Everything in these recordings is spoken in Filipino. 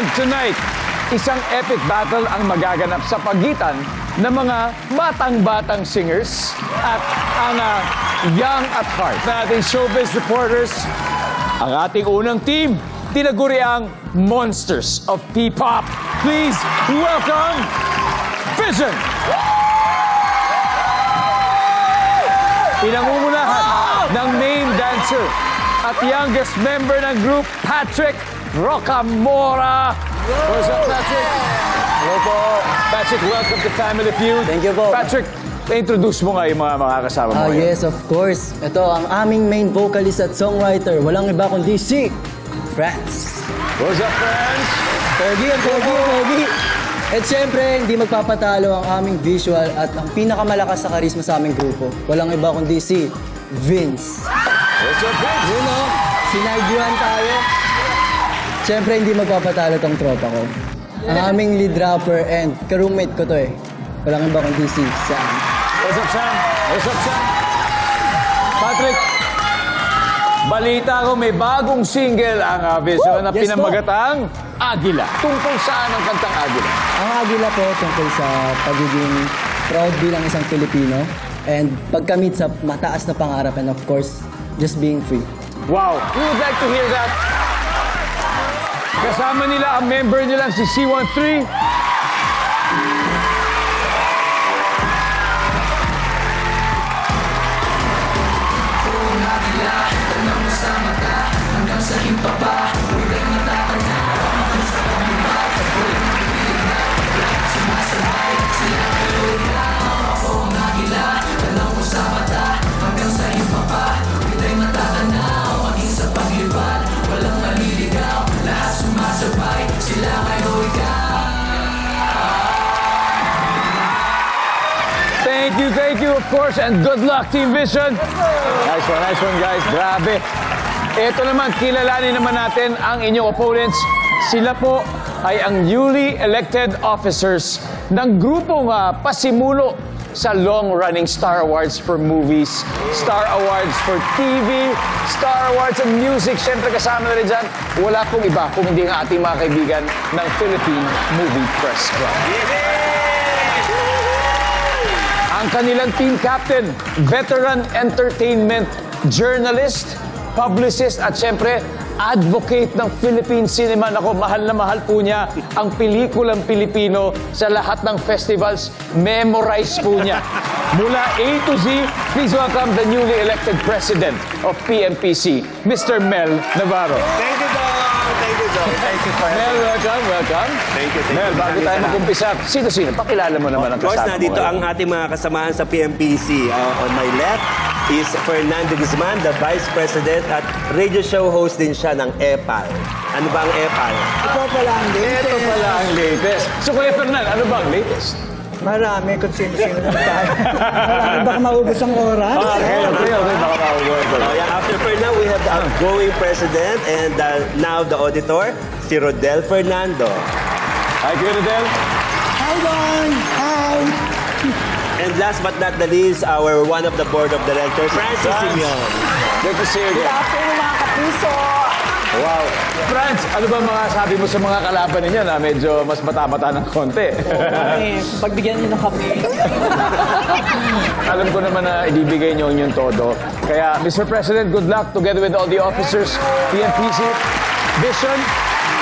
And tonight, isang epic battle ang magaganap sa pagitan ng mga batang-batang singers at ang ah, young at heart na ating showbiz reporters. Ang ating unang team, tinaguri ang Monsters of P-Pop. Please welcome Vision! Pinangungunahan ng main dancer at youngest member ng group, Patrick Rocamora. What's up, Patrick? Hello po. Patrick, welcome to Family Feud. Thank you po. Patrick, introduce mo nga yung mga makakasama mo. Ah, ngayon. yes, of course. Ito ang aming main vocalist at songwriter. Walang iba kundi si France. What's up, friends? Pogi, ang pogi, pogi. At syempre, hindi magpapatalo ang aming visual at ang pinakamalakas sa karisma sa aming grupo. Walang iba kundi si Vince. What's up, friends? Yun o, sinagyan tayo. Syempre, hindi magpapatalo tong tropa ko. Ang aming lead rapper and ka-roommate ko to eh. Walang iba kundi si Sam. What's up, Sam? What's up, Sam? Patrick, balita ko may bagong single ang uh, Vision na Yes, pinamagatang Agila. Tungkol saan ang kantang Agila? Ang agila po tungkol sa pagiging proud bilang isang Pilipino and pagkamit sa mataas na pangarap and of course, just being free. Wow, we would like to hear that. Kasama nila ang member nilang si C13. Course, and good luck, Team Vision. Nice one, nice one, guys. Grabe. Ito naman, kilalanin naman natin ang inyong opponents. Sila po ay ang newly elected officers ng grupong uh, pasimulo sa long-running Star Awards for movies, Star Awards for TV, Star Awards and music. Siyempre kasama na rin dyan, wala pong iba kung hindi ang ating mga kaibigan ng Philippine Movie Press Club. Ang kanilang team captain, veteran entertainment journalist, publicist at syempre advocate ng Philippine cinema. Nako, mahal na mahal po niya ang pelikulang Pilipino sa lahat ng festivals. Memorize po niya. Mula A to Z, please welcome the newly elected president of PMPC, Mr. Mel Navarro. Thank you, Dong. Thank you, Dong. Thank you, Fred. Mel, welcome, welcome. Thank you, thank Mel, you. bago tayo mag-umpisa, sino-sino? Pakilala mo naman ang Of course, kasama mo nandito ang ating mga kasamahan sa PMPC. Uh, on my left is Fernando Guzman, the Vice President at radio show host din siya ng EPAL. Ano ba ang EPAL? Ito pala ang Ito pala ang latest. So, Kuya Fernan, ano ba ang latest? Marami kung sino-sino na tayo. Marami baka maubos ang oras. okay, okay, okay. Baka mauwi. Oh, yeah, after Fernando, we have the outgoing president and uh, now the auditor, si Rodel Fernando. Hi, Kuya Rodel. Hi, Don! Hi! And last but not the least, our one of the board of directors, Francis. Simeon. Good to see you again. afternoon, mga kapiso! Wow. Franz, ano ba mga sabi mo sa mga kalaban ninyo na medyo mas mata-mata ng konti? pagbigyan niyo ng kape. Alam ko naman na ibibigay niyo yung todo. Kaya, Mr. President, good luck together with all the officers, PNPC, Vision,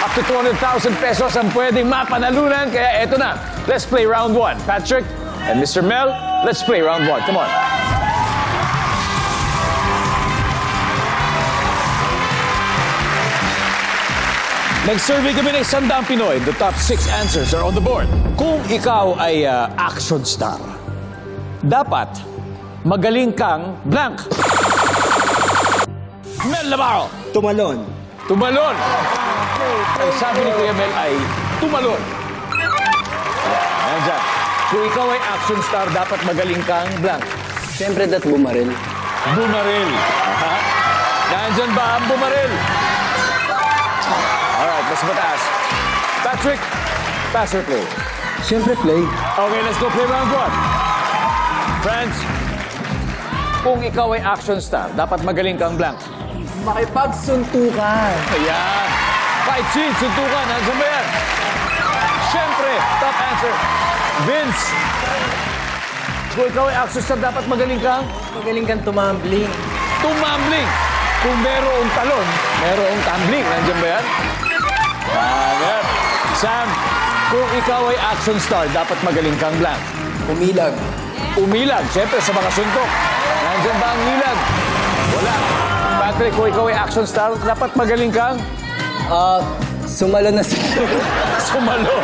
up to 200,000 pesos ang pwedeng mapanalunan. Kaya eto na, let's play round one. Patrick and Mr. Mel, let's play round one. Come on. Nag-survey kami ng Sandang Pinoy. The top six answers are on the board. Kung ikaw ay ah, action star, dapat magaling kang blank. Mel Navarro, Tumalon. tumalon. Ang sabi ni Kuya Mel ay tumalon. Nandiyan. Kung ikaw ay action star, dapat magaling kang blank. Siyempre, dat bumaril. Bumaril. Ha? Nandyan ba ang bumaril? Alright, mas mataas. Patrick, pass or play? Siyempre, play. Okay, let's go play round one. Friends, kung ikaw ay action star, dapat magaling kang blank. Makipagsuntukan. Ayan. Fight scene, suntukan. Nandiyan ba yan? Siyempre, top answer. Vince, kung ikaw ay action star, dapat magaling kang Magaling kang tumambling. tumambling. Kung merong talon, merong tumbling. Nandiyan ba yan? Tama. Sam, kung ikaw ay action star, dapat magaling kang blank. Umilag. Umilag, siyempre sa mga suntok. Nandiyan ba ang ilag? Wala. Patrick, kung ikaw ay action star, dapat magaling kang Ah, sumalo na sila. sumalo.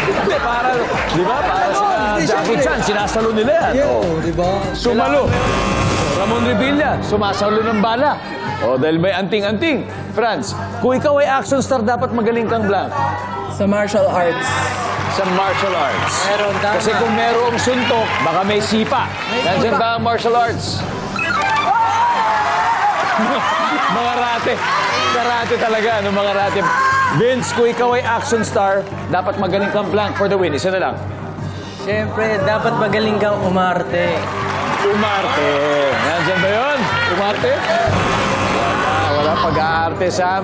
Hindi, para, di ba? Para sa Hindi, Jackie syempre. Chan, sinasalo nila yan. Yo, di ba? Sumalo. Ramon Revilla, sumasalo ng bala. O, dahil may anting-anting. Franz, kung ikaw ay action star, dapat magaling kang blank Sa martial arts. sa martial arts. Meron, tama. Kasi kung merong suntok, baka may sipa. Nandiyan sipa. ba ang martial arts? mga rate. Karate talaga, ano, mga rate. Vince, kung ikaw ay action star, dapat magaling kang blank for the win. Isa na lang. Siyempre, dapat magaling kang umarte. Umarte. Nandiyan ba yun? Umarte? Wala, wala pag-aarte, Sam.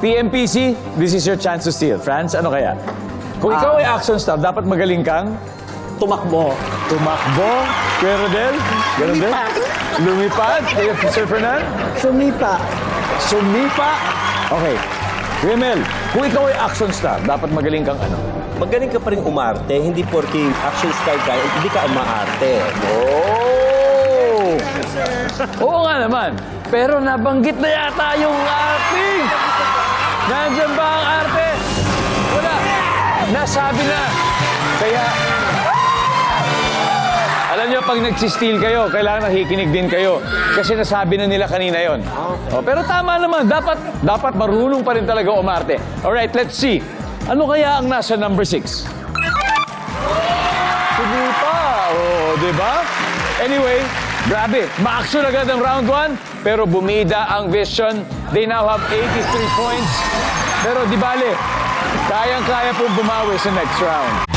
PMPC, this is your chance to steal. France, ano kaya? Kung ikaw ay action star, dapat magaling kang Tumakbo. tumakbo. Kuya Rodel? Ganun din? Lumipad? Kuya Sir Fernan? Sumipa. Sumipa? Okay. Kuya Mel, kung ikaw ay action star, dapat magaling kang ano? Magaling ka pa rin umarte, hindi porke action star ka, hindi ka umaarte. Oh! Oo nga naman. Pero nabanggit na yata yung acting. Nandiyan ba ang arte? Wala. Nasabi na. Kaya, alam niyo, pag nagsisteal kayo, kailangan nakikinig din kayo. Kasi nasabi na nila kanina yon. Oh, pero tama naman, dapat, dapat marunong pa rin talaga umarte. Alright, let's see. Ano kaya ang nasa number six? Hindi pa. Oo, di ba? Anyway, grabe. Ma-action agad ang round 1, pero bumida ang Vision. They now have 83 points. Pero di bale, kayang-kaya pong bumawi sa next round.